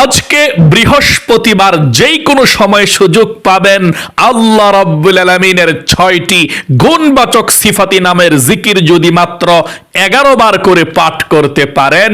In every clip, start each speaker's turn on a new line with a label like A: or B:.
A: আজকে বৃহস্পতিবার যেই কোনো সময় সুযোগ পাবেন আল্লাহ রব্বুল আলমিনের ছয়টি গুণবাচক সিফাতি নামের জিকির যদি মাত্র এগারো বার করে পাঠ করতে পারেন,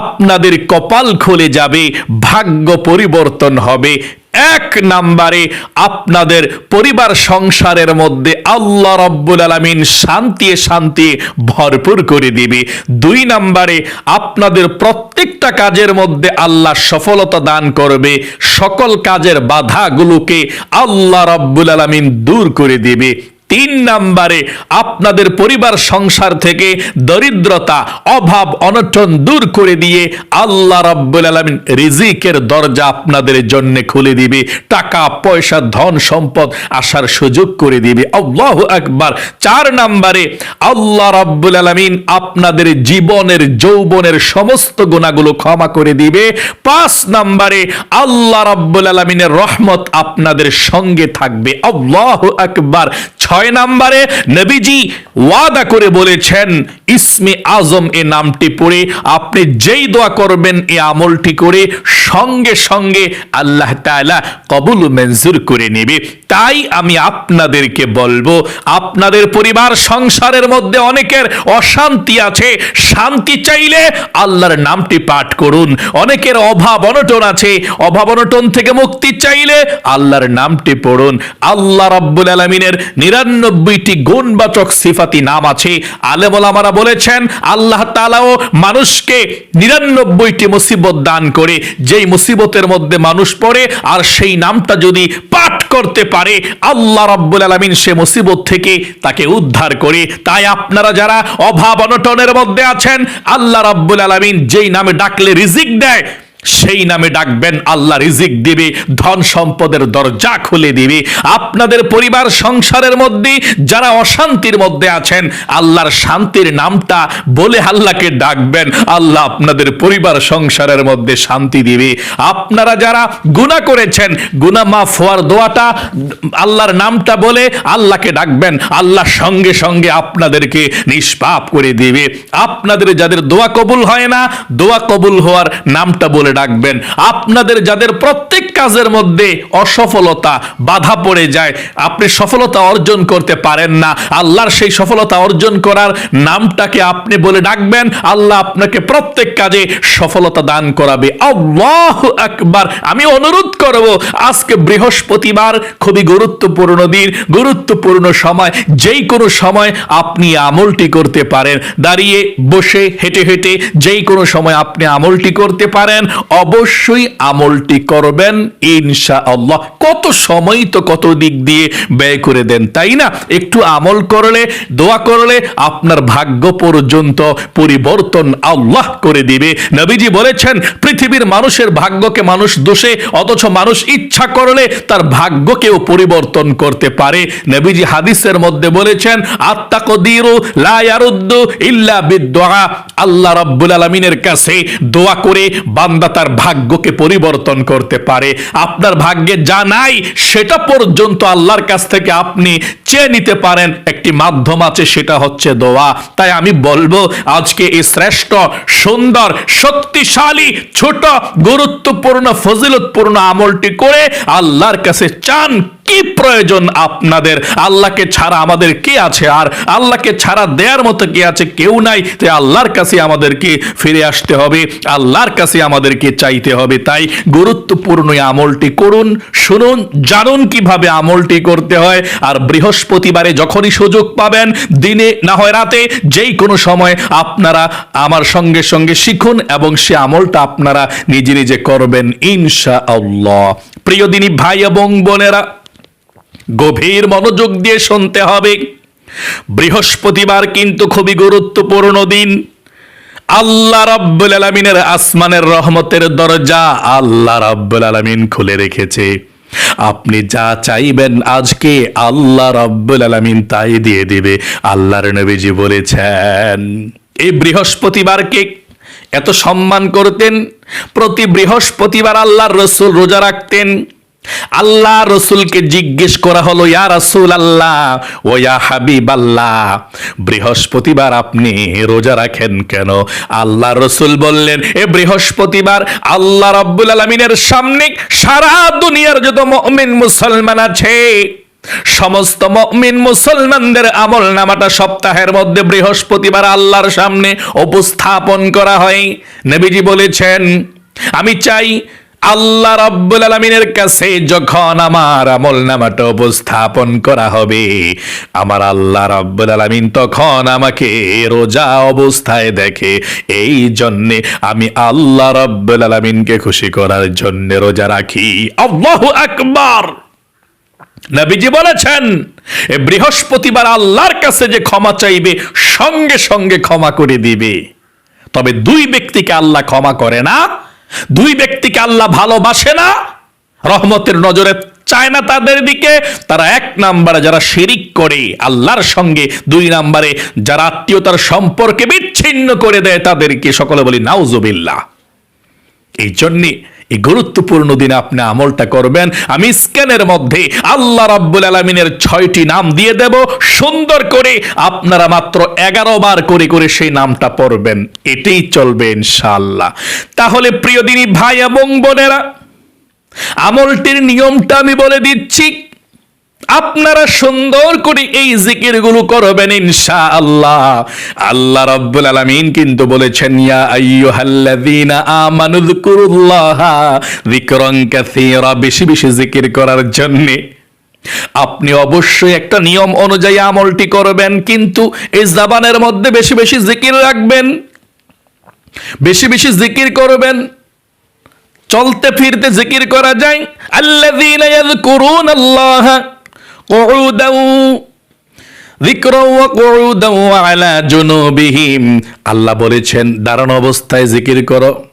A: আপনাদের কপাল খুলে যাবে, ভাগ্য পরিবর্তন হবে। এক নাম্বারে আপনাদের পরিবার সংসারের মধ্যে আল্লাহ রব্বুল আলমিন শান্তি শান্তি ভরপুর করে দিবে। দুই নাম্বারে আপনাদের প্রত্যেকটা কাজের মধ্যে আল্লাহ সফলতা দান করবে। সকল কাজের বাধাগুলোকে আল্লাহ রব্বুল আলমিন দূর করে দিবে। তিন নাম্বারে আপনাদের পরিবার সংসার থেকে দরিদ্রতা, অভাব, অনটন দূর করে দিয়ে আল্লাহ রাব্বুল আলামিন রিজিকের দরজা আপনাদের জন্য খুলে দিবে, টাকা, পয়সা, ধন সম্পদ আসার সুযোগ করে দিবে। আল্লাহু আকবার। চার নাম্বারে আল্লাহ রাব্বুল আলামিন আপনাদের জীবনের, যৌবনের সমস্ত গুণাগুলো ক্ষমা করে দিবে। পাঁচ নাম্বারে আল্লাহ রাব্বুল আলামিনের রহমত আপনাদের সঙ্গে থাকবে। আল্লাহু আকবার। ছয় নম্বরে নবীজি ওয়াদা করে বলেছেন, ইসমে আজম এ নামটি পড়ে, আপনি যেই দোয়া করবেন এই আমলটি করে সঙ্গে সঙ্গে আল্লাহ তাআলা কবুল মঞ্জুর করে নেবে। তাই আমি আপনাদেরকে বলব, আপনাদের পরিবার, সংসারের মধ্যে অনেকের অশান্তি আছে, শান্তি চাইলে আল্লাহর নামটি পাঠ করুন। অনেকের অভাব, অনটন আছে, অভাব, অনটন থেকে মুক্তি চাইলে আল্লাহর নামটি পড়ুন। আল্লাহ রাব্বুল আলামিনের নিরানব্বইটি গুণবাচক সিফাতি নাম আছে। আলেমোলামারা বলেছেন, আল্লাহ তাআলাও মানুষকে নিরানব্বইটি মুসিবত দান করে, যেই মুসিবতের মধ্যে মানুষ পড়ে, আর সেই নামটা যদি পাঠ করতে পারে, আল্লাহ রাব্বুল আলামিন সে মুসিবত থেকে তাকে উদ্ধার করে। তাই আপনারা যারা অভাব অনটনের মধ্যে আছেন, আল্লাহ রাব্বুল আলামিন যেই নামে ডাকলে রিজিক দেয় সেই নামে ডাকবেন, আল্লাহ রিজিক দিবে, ধন সম্পদের দরজা খুলে দিবে। আপনাদের পরিবার, সংসারের মধ্যে, যারা অশান্তির মধ্যে আছেন, আল্লাহর শান্তির নামটা বলে আল্লাহকে ডাকবেন। আল্লাহ আপনাদের পরিবার, সংসারের মধ্যে শান্তি দিবে। আপনারা যারা গুনাহ করেছেন, গুনাহ মাফ হওয়ার দোয়াটা আল্লাহর নামটা বলে আল্লাহকে ডাকবেন। আল্লাহ সঙ্গে সঙ্গে আপনাদেরকে নিষ্পাপ করে দিবে। আপনাদের যাদের দোয়া কবুল হয় না, দোয়া কবুল হওয়ার নামটা বলে ডাকবেন। আপনাদের, যাদের প্রত্যেক কাজের মধ্যে অসফলতা বাধা পড়ে যায়, আপনি সফলতা অর্জন করতে পারেন না। আল্লাহর সেই সফলতা অর্জন করার নামটাকে আপনি বলে ডাকবেন, আল্লাহ আপনাকে প্রত্যেক কাজে সফলতা দান করাবে। আল্লাহ আকবার। আমি অনুরোধ করব, আজকে বৃহস্পতিবার, খুবই গুরুত্বপূর্ণ দিন, গুরুত্বপূর্ণ সময়, যেই কোনো সময় আপনি আমলটি করতে পারেন। দাঁড়িয়ে, বসে, হেঁটে হেঁটে যেই কোনো সময় আপনি আমলটি করতে পারেন অবশ্যই আমলটি করবেন ইনশা আল্লাহ কত সময় তো কত দিক দিয়ে ব্যয় করে দেন, তাই না? একটু আমল করলে, দোয়া করলে আপনার ভাগ্য পর্যন্ত পরিবর্তন আল্লাহ করে দিবে। নবীজি বলেছেন, পৃথিবীর মানুষের ভাগ্যকে মানুষ দোষে, অথচ মানুষ ইচ্ছা করলে তার ভাগ্যকেও পরিবর্তন করতে পারে। নবীজি হাদিসের মধ্যে বলেছেন, আত্মাকদিরু লা ইয়ারুদ্দু ইল্লা বিদুআ আল্লাহ রাব্বুল আলামিনের কাছে দোয়া করে বান্দা তার ভাগ্যকে পরিবর্তন করতে পারে। আপনার ভাগ্যে যা নাই, সেটা পর্যন্ত আল্লাহর কাছ থেকে আপনি চেয়ে নিতে পারেন। একটি মাধ্যম আছে, সেটা হচ্ছে দোয়া। তাই আমি বলব, আজকে এই শ্রেষ্ঠ, সুন্দর, শক্তিশালী, ছোট, গুরুত্বপূর্ণ, ফজিলতপূর্ণ আমলটি করে আল্লাহর কাছে চান প্রয়োজন আপনাদের? আল্লাহকে ছাড়া আমাদের কে আছে? আর আল্লাহকে ছাড়া দেওয়ার মতো কে আছে? কেউ নাই। তাই আল্লাহর কাছে আমাদেরকে ফিরে আসতে হবে। আল্লাহর কাছে আমাদেরকে চাইতে হবে। তাই গুরুত্বপূর্ণ আমলটি করুন, শুনুন, জানুন কীভাবে আমলটি করতে হয়। আর বৃহস্পতিবারে যখনই সুযোগ পাবেন, দিনে না হয় রাতে, যেই কোনো সময় আপনারা আমার সঙ্গে সঙ্গে শিখুন এবং সে আমলটা আপনারা নিজে নিজে করবেন ইনশা আল্লাহ প্রিয় দিনী ভাই এবং বোনেরা গভীর মনোযোগ দিয়ে শুনতে হবে। বৃহস্পতিবার কিন্তু খুবই গুরুত্বপূর্ণ দিন। আল্লাহ রাব্বুল আলামিনের আসমানের রহমতের দরজা আল্লাহ রাব্বুল আলামিন খুলে রেখেছে। আপনি যা চাইবেন আজকে আল্লাহ রাব্বুল আলামিন তাই দিয়ে দিবে। আল্লাহর নবীজি বলেছেন, এই বৃহস্পতিবারকে এত সম্মান করতেন, প্রতি বৃহস্পতিবার আল্লাহর রসুল রোজা রাখতেন আল্লাহ রসুলকে জিজ্ঞেস করা হলো, ইয়া রসুল আল্লাহ ও ইয়া হাবিব আল্লাহ বৃহস্পতিবার আপনি রোজা রাখেন কেন? আল্লাহ রসুল বললেন, এ বৃহস্পতিবার আল্লাহ রব্বুল আলমিনের সামনে সারা দুনিয়ার যত মমিন মুসলমান আছে, সমস্ত মমিন মুসলমানদের আমল নামাটা সপ্তাহের মধ্যে বৃহস্পতিবার আল্লাহর সামনে উপস্থাপন করা হয়। নবীজি বলেছেন, আমি চাই আল্লাহ রাব্বুল আলমিনের কাছে যখন আমার আমল নামাটা উপস্থাপন করা হবে, আমার আল্লাহ রাব্বুল আলমিন তখন আমাকে রোজা অবস্থায় দেখে, এই জন্যে আমি আল্লাহ রাব্বুল আলমিনকে খুশি করার জন্য রোজা রাখি। আল্লাহু আকবার! নবীজি বলেছেন বৃহস্পতিবার আল্লাহর কাছে যে ক্ষমা চাইবে, সঙ্গে সঙ্গে ক্ষমা করে দিবে। তবে দুই ব্যক্তিকে আল্লাহ ক্ষমা করে না দুই ব্যক্তিকে আল্লাহ ভালোবাসে না, রহমতের নজরে চায় না তাদের দিকে, তারা এক নাম্বারে যারা শিরিক করে, আল্লাহর সঙ্গে, দুই নাম্বারে যারা আত্মীয়তার সম্পর্কে বিচ্ছিন্ন করে দেয় তাদেরকে সকলে বলি, নাউজুবিল্লাহ। এই জন্যে এই গুরুত্বপূর্ণ দিনে আপনি আমলটা করবেন। আমি স্ক্যানের মধ্যে আল্লাহ রাব্বুল আলমিনের ছয়টি নাম দিয়ে দেব। সুন্দর করে আপনারা মাত্র এগারো বার করে করে সেই নামটা পড়বেন। এটাই চলবে ইনশাআল্লাহ। তাহলে প্রিয় দিনী ভাই এবং বোনেরা, আমলটির নিয়মটা আমি বলে দিচ্ছি। আপনারা সুন্দর করে এই জিকিরগুলো করবেন ইনশা আল্লাহ আল্লাহ রাব্বুল আলামিন কিন্তু বলেছেন, ইয়া আইয়ুহাল্লাযীনা আমানু যিকুরুল্লাহা যিকরান কাসীরা। বেশি বেশি জিকির করার জন্য আপনি অবশ্যই একটা নিয়ম অনুযায়ী আমলটি করবেন, কিন্তু এই জাবানের মধ্যে বেশি বেশি জিকির রাখবেন, বেশি বেশি জিকির করবেন। চলতে ফিরতে জিকির করা যায়, আল্লাযীনা ইয়াযকুরুনাল্লাহা قعودا ذكرا وقعودا وعلى جنوبهم আল্লাহ বলেছেন দাঁড়ানো অবস্থায় জিকির করো কিয়ামাও ওয়া কুউদাও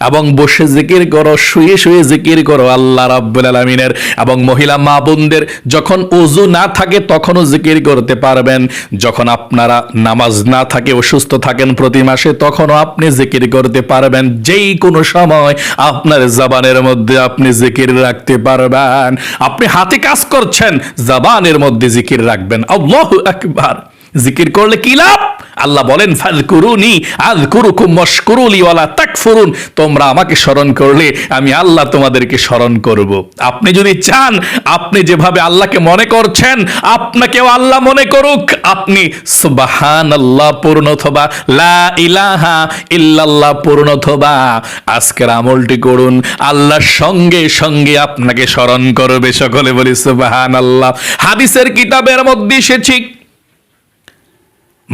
A: এবং বসে জিকির করো, শুয়ে শুয়ে জিকির করো আল্লাহ রাব্বুল আলামিনের। এবং মহিলা মা বোনদের যখন ওযু না থাকে তখনও জিকির করতে পারবেন। যখন আপনারা নামাজ না থাকে, অসুস্থ থাকেন প্রতি মাসে, তখনও আপনি জিকির করতে পারবেন। যেই কোনো সময় আপনার জবানের মধ্যে আপনি জিকির রাখতে পারবেন। আপনি হাতে কাজ করছেন, জবানের মধ্যে জিকির রাখবেন। আল্লাহু আকবার। জিকির করলে কি লাভ? আল্লাহ বলেন ফাজকুরুনি আযকুরুকুম ওয়াশকুরুলি ওয়ালা তাকফুরুন। তোমরা আমাকে স্মরণ করলে, আমি আল্লাহ তোমাদেরকে স্মরণ করব। আপনি যদি চান, আপনি যেভাবে আল্লাহকে মনে করছেন, আপনাকেও আল্লাহ মনে করুক। আপনি সুবহানাল্লাহ পূর্ণ অথবা লা ইলাহা ইল্লাল্লাহ পূর্ণ অথবা আজকের আমলটি করুন। আল্লাহর সঙ্গে সঙ্গে আপনাকে স্মরণ করবে। সকলে বলি সুবহানাল্লাহ। হাদিসের কিতাবের মধ্যে এসেছি।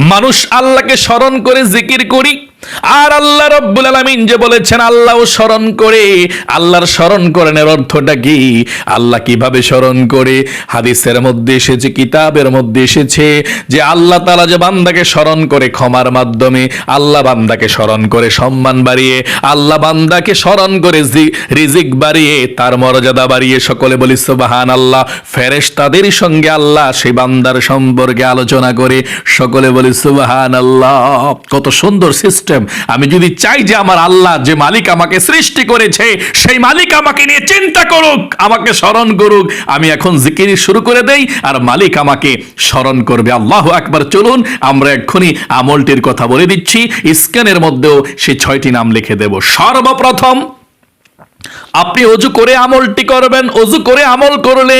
A: মানুষ আল্লাহকে স্মরণ করে জিকির করি আর আল্লাহ রব্বুল আলামিন যে বলেছেন, আল্লাহও স্মরণ করে। আল্লাহর স্মরণ করেনের অর্থটা কি? আল্লাহ কীভাবে স্মরণ করে? হাদিসের মধ্যে এসেছে, কিতাবের মধ্যে এসেছে যে আল্লাহ তাআলা যে বান্দাকে স্মরণ করে ক্ষমার মাধ্যমে, আল্লাহ বান্দাকে স্মরণ করে সম্মান বাড়িয়ে, আল্লাহ বান্দাকে স্মরণ করে রিজিক বাড়িয়ে, তার মর্যাদা বাড়িয়ে সকলে বলি সুবাহান আল্লাহ ফেরেশতাদের সঙ্গে আল্লাহ সেই বান্দার সম্পর্কে আলোচনা করে সকলে বলি সুবাহান আল্লাহ কত সুন্দর সিস্টেম। আমি যদি চাই যে আমার আল্লাহ যে মালিক আমাকে সৃষ্টি করেছে, সেই মালিক আমাকে নিয়ে চিন্তা করুক, আমাকে স্মরণ করুক, আমি এখন জিকির শুরু করে দেই, আর মালিক আমাকে স্মরণ করবে। আল্লাহ একবার চলুন, আমরা এক্ষুনি আমলটির কথা বলে দিচ্ছি। স্ক্যানের মধ্যেও সেই ছয়টি নাম লিখে দেব। সর্বপ্রথম, আপনি অজু করে আমলটি করবেন, অজু করে আমল করলে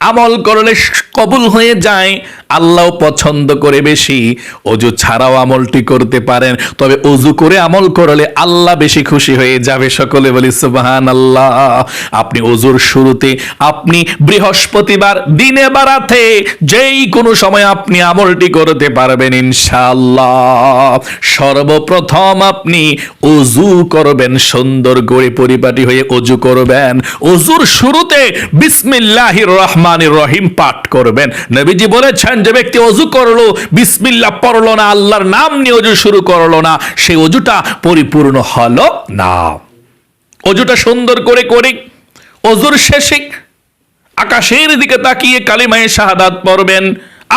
A: আমল করলে কবুল হয়ে যায়। আল্লাহ পছন্দ করে বেশি। অজু ছাড়াও আমলটি করতে পারেন। তবে অজু করে আমল করলে আল্লাহ বেশি খুশি হয়ে যাবে। সকলে বলি সুবাহান আল্লাহ আপনি অজুর শুরুতে, আপনি বৃহস্পতিবার দিনে বাড়াতে যেই কোনো সময় আপনি আমলটি করতে পারবেন, ইনশাআল্লাহ। সর্বপ্রথম আপনি অজু করবেন, সুন্দর করে পরিপাটি হয়ে অজু করবেন। অজুর শুরুতে বিসমিল্লাহির রহমানির রহিম পাঠ করবেন। নবীজি বলেছেন, যে ব্যক্তি অজু করল, বিসমিল্লাহ পড়ল না, আল্লাহর নাম নিয়ে অজু শুরু করল না সেই অজুটা পরিপূর্ণ হলো না। অজুটা সুন্দর করে করি, অজুর শেষে আকাশের দিকে তাকিয়ে কালিমায়ে শাহাদাত পড়বেন।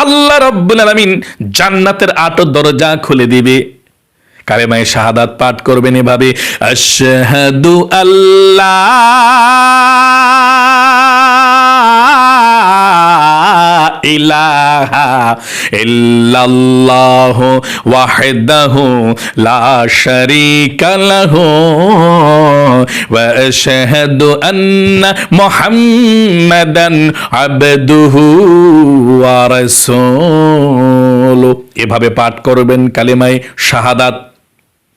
A: আল্লাহ রব্বুল আলামিন জান্নাতের আটো দরজা খুলে দিবে। কালেমায় শাহাদাত পাঠ করবেন এভাবে, আশহাদু আল্লাহ ইলাহা ইল্লাল্লাহ ওয়াহদাহু লা শারীকা লাহু ওয়া আশহাদু আন্না মুহাম্মাদান আবদুহু ওয়া রাসূলুহু। এভাবে পাঠ করবেন কালেমায় শাহাদাত।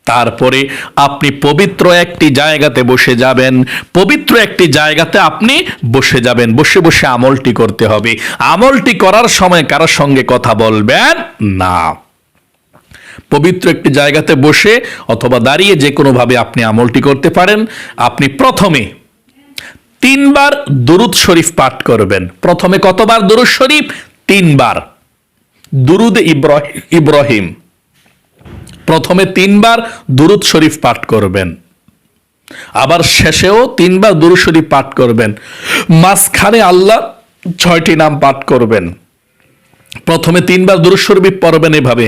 A: তারপরে আপনি পবিত্র একটি জায়গাতে বসে যাবেন। পবিত্র একটি জায়গাতে আপনি বসে যাবেন। বসে বসে আমলটি করতে হবে। আমলটি করার সময় কারোর সঙ্গে কথা বলবেন না। পবিত্র একটি জায়গাতে বসে অথবা দাঁড়িয়ে যে কোনোভাবে আপনি আমলটি করতে পারেন, আপনি প্রথমে তিনবার দুরুদ শরীফ পাঠ করবেন। প্রথমে কতবার দুরুদ শরীফ? তিনবার। দুরুদ ইব্রাহিম ইব্রাহিম। প্রথমে তিনবার দুরুদ শরীফ পাঠ করবেন। আবার শেষেও তিনবার দুরুদ শরীফ পাঠ করবেন। মাঝখানে আল্লাহ ছয়টি নাম পাঠ করবেন। প্রথমে তিনবার দুরুদ শরীফ পড়বেন এভাবে।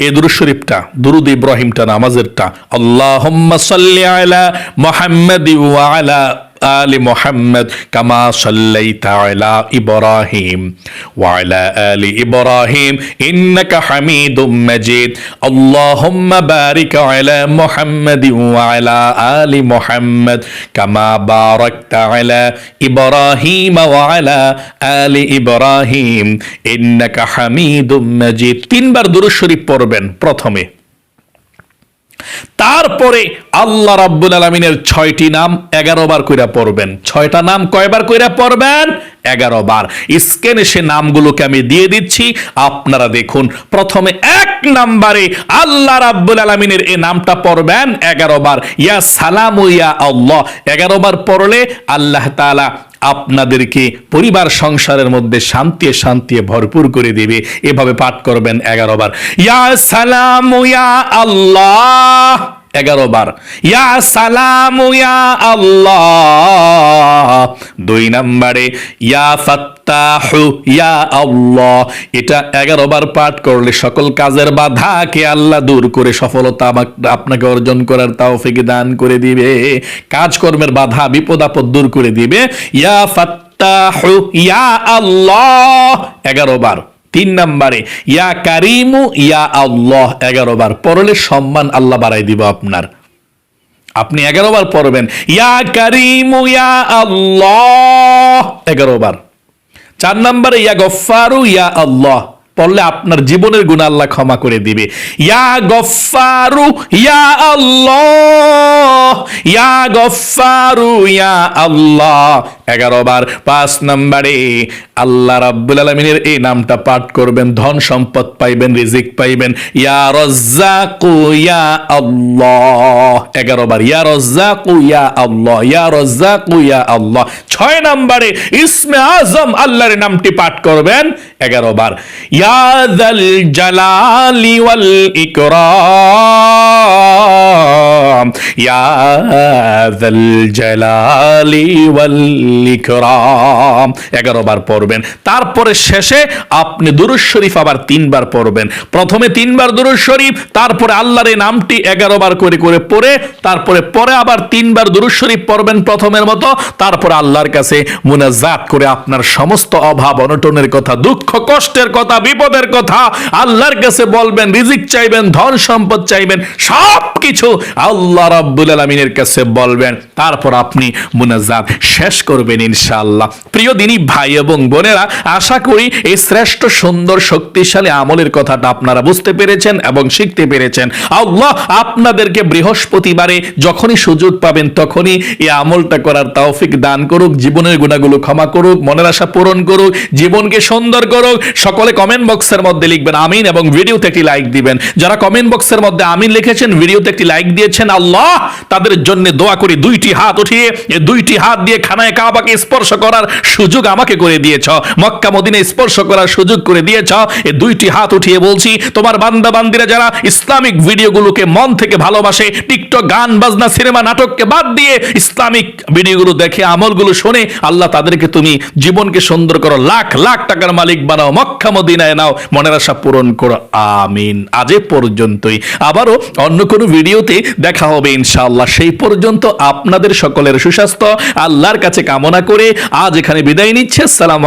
A: এ দুরুদ শরীফটা, দুরুদ ইব্রাহিমটা, নামাজেরটা। আল্লাহুম্মা সাল্লি আলা মুহাম্মাদি আলা آل محمد كما صليت على إبراهيم وعلى آل إبراهيم إنك حميد مجيد اللهم بارك على محمد وعلى آل محمد كما باركت على إبراهيم وعلى آل إبراهيم إنك حميد مجيد তিনবার দুরূদ শরীফ পড়বেন প্রথমে তারপরে আল্লাহ রাব্বুল আলমিনের ছয়টি নাম এগারো বার কইরা পড়বেন। ছয়টা নাম কয়বার কইরা পড়বেন? এগারো বার। স্ক্যানে সে নামগুলোকে আমি দিয়ে দিচ্ছি। আপনারা দেখুন, প্রথমে এক নাম্বারে আল্লাহ রাব্বুল আলমিনের এই নামটা পড়বেন এগারো বার। ইয়া সালাম ইয়া আল্লাহ। এগারো বার পড়লে আল্লাহ তাআলা আপনাদেরকে পরিবার সংসারের মধ্যে শান্তি শান্তি ভরপুর করে দেবে। এভাবে পাঠ করবেন এগারো বার। ইয়া সালাম ইয়া আল্লাহ। এগারো বার। ইয়া সালাম ইয়া আল্লাহ। দুই নম্বরে, ইয়া ফাত্তাহু ইয়া আল্লাহ। এটা এগারো বার পাঠ করলে সকল কাজের বাধাকে আল্লাহ দূর করে সফলতা আপনাকে অর্জন করার তাওফিক দান করে দিবে। কাজকর্মের বাধা, বিপদ আপদ দূর করে দিবে। ইয়া ফাত্তাহু ইয়া আল্লাহ। এগারো বার। তিন নম্বরে, ইয়া কারিমু, ইয়া আল্লাহ এগারো বার পড়লে সম্মান আল্লাহ বাড়াই দিব আপনার। আপনি এগারো বার পড়বেন, ইয়া কারিমু, ইয়া আল্লাহ এগারো বার চার নম্বরে, ইয়া গফারু ইয়া আল্লাহ পড়লে আপনার জীবনের গুণ আল্লাহ ক্ষমা করে দিবে। ইয়া গফারু ইয়া আল্লাহ ইয়া গফারু ইয়া আল্লাহ এগারো বার পাঁচ নম্বরে আল্লাহ রাব্বুল আলমিনের এই নামটা পাঠ করবেন, ধন সম্পদ পাইবেন, রিজিক পাইবেন। ইয়া রজ্জাকু, ইয়া আল্লাহ। এগারো বার, ইয়া রজ্জাকু, ইয়া আল্লাহ, ইয়া রজ্জাকু, ইয়া আল্লাহ। ছয় নম্বরে, ইসমে আজম আল্লাহর নামটি পাঠ করবেন। এগারো বার, ইয়া দাল জালালি ওয়াল ইকরাম। ইয়া জালালি ওয়াল ইকরাম। এগারো বার পড়বেন। তারপরে শেষে আপনি দুরুজ শরীফ আবার তিনবার পড়বেন। প্রথমে তিনবার দুরুজ শরীফ, তারপরে আল্লাহর এই নামটি এগারো বার করে করে পড়ে, তারপরে পরে আবার তিনবার দুরুজ শরীফ পড়বেন প্রথমের মতো, তারপরে আল্লাহর কাছে মুনাজাত করে আপনার সমস্ত অভাব, অনটনের কথা, দুঃখ, কষ্টের কথা, বিপদের কথা আল্লাহর কাছে বলবেন, রিজিক চাইবেন, ধন সম্পদ চাইবেন সব কিছু আল্লাহ রাব্বুল আলমিনের কাছে বলবেন। তারপর আপনি মুনাজাত শেষ করবেন ইনশাআল্লাহ। প্রিয় দিনী ভাই এবং বোনেরা, আশা করি এই শ্রেষ্ঠ, সুন্দর, শক্তিশালী আমলের কথাটা আপনারা বুঝতে পেরেছেন এবং শিখতে পেরেছেন। আল্লাহ আপনাদেরকে বৃহস্পতিবারে যখনই সুযোগ পাবেন তখনই এই আমলটা করার তৌফিক দান করুক, জীবনের গুণাগুলো ক্ষমা করুক, মনের আশা পূরণ করুক, জীবনকে সুন্দর করুক। সকলে কমেন্ট বক্সের মধ্যে লিখবেন আমিন এবং ভিডিওতে একটি লাইক দিবেন। যারা কমেন্ট বক্সের মধ্যে আমিন লিখেছেন, ভিডিওতে একটি লাইক দিয়েছেন, আল্লাহ তাদের জন্য দোয়া করি, দুইটি হাত উঠিয়ে দুইটি হাত দিয়ে খানায় কাবাকে স্পর্শ করার সুযোগ আমাকে করে দিয়েছ মক্কা মদিনে স্পর্শ করার সুযোগ করে দিয়েছ, এ দুইটি হাত উঠিয়ে বলছি, তোমার বান্দা বান্দিরা যারা ইসলামিক ভিডিওগুলোকে মন থেকে ভালোবাসে, টিকটক, গান, বাজনা, সিনেমা, নাটককে বাদ দিয়ে ইসলামিক ভিডিওগুলো দেখে, আমলগুলো শোনে, আল্লাহ তাদেরকে তুমি জীবনকে সুন্দর করো, লাখ লাখ টাকার মালিক বানাও, মক্কা মদিনায় নাও, মনের আশা পূরণ করো, আমিন। আজ পর্যন্তই। আবারও অন্য কোনো ভিডিওতে দেখা হবে, ইনশাআল্লাহ। সেই পর্যন্ত আপনাদের সকলের সুস্বাস্থ্য, আল্লাহর কাছে কামনা করে আজ এখানে বিদায় নিচ্ছে। আসসালামু